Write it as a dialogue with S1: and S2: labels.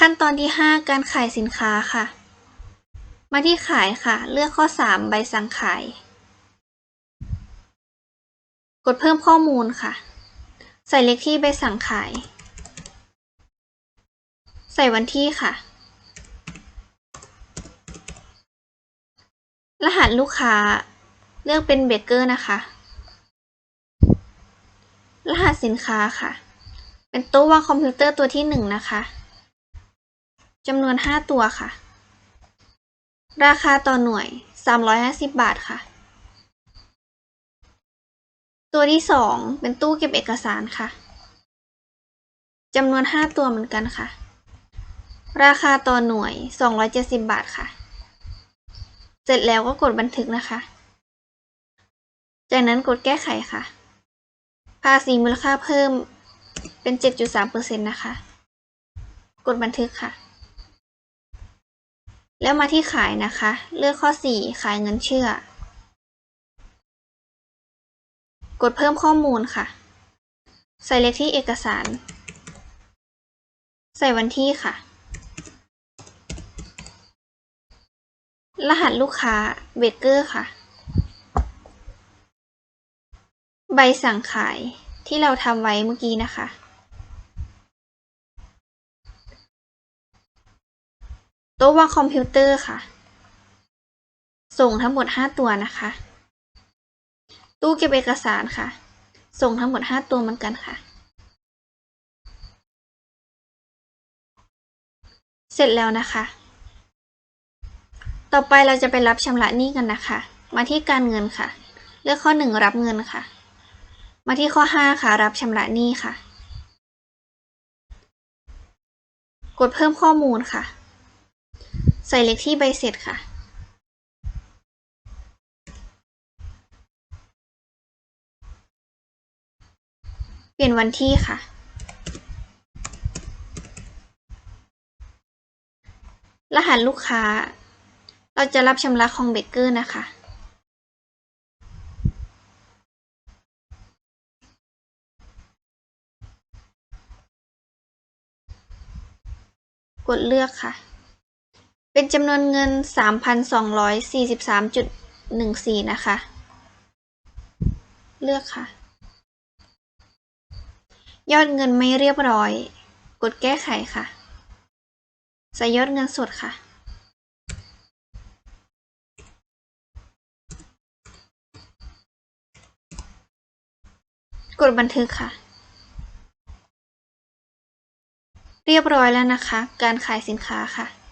S1: ขั้นตอนที่ 5 การขายสินค้าค่ะ มาที่ขายค่ะ เลือกข้อ 3 ใบสั่งขาย กดเพิ่มข้อมูลค่ะ ใส่เลขที่ใบสั่งขาย ใส่วันที่ค่ะ รหัสลูกค้า เลือกเป็นเบเกอร์นะคะ รหัสสินค้าค่ะ เป็นตู้วางคอมพิวเตอร์ตัวที่ 1 นะคะ จำนวน 5 ตัวค่ะ ราคาต่อหน่วย 350 บาทค่ะ ตัวที่ 2 เป็นตู้เก็บเอกสารค่ะจำนวน 5 ตัวเหมือนกันค่ะ ราคาต่อหน่วย 270 บาทค่ะ เสร็จแล้วก็กดบันทึกนะคะ จากนั้นกดแก้ไขค่ะ ภาษีมูลค่าเพิ่มเป็น 7.3%นะคะ กดบันทึกค่ะ แล้วมาที่ขายนะคะ เลือกข้อ 4 ขายเงินเชื่อ กดเพิ่มข้อมูลค่ะ ใส่เลขที่เอกสาร ใส่วันที่ค่ะ รหัสลูกค้าเบเกอร์ค่ะ ใบสั่งขายที่เราทำไว้เมื่อกี้นะคะ โต๊ะวางคอมพิวเตอร์ค่ะ ส่งทั้งหมด 5 ตัวนะคะ ตู้เก็บเอกสารค่ะ ส่งทั้งหมด 5 ตัวเหมือนกันค่ะ เสร็จแล้วนะคะ ต่อไปเราจะไปรับชำระหนี้กันนะคะ มาที่การเงินค่ะ เลือกข้อ 1 รับเงินค่ะ มาที่ข้อ 5 ค่ะ รับชำระหนี้ค่ะ กดเพิ่มข้อมูลค่ะ ใส่เลขที่ใบเสร็จค่ะ เปลี่ยนวันที่ค่ะ รหัสลูกค้า เราจะรับชำระของเบเกอร์นะคะกดเลือกค่ะ เป็นจำนวนเงิน 3,243.14 นะคะ เลือกค่ะ ยอดเงินไม่เรียบร้อย กดแก้ไขค่ะ ใส่ยอดเงินสดค่ะกดบันทึกค่ะ เรียบร้อยแล้วนะคะ การขายสินค้าค่ะ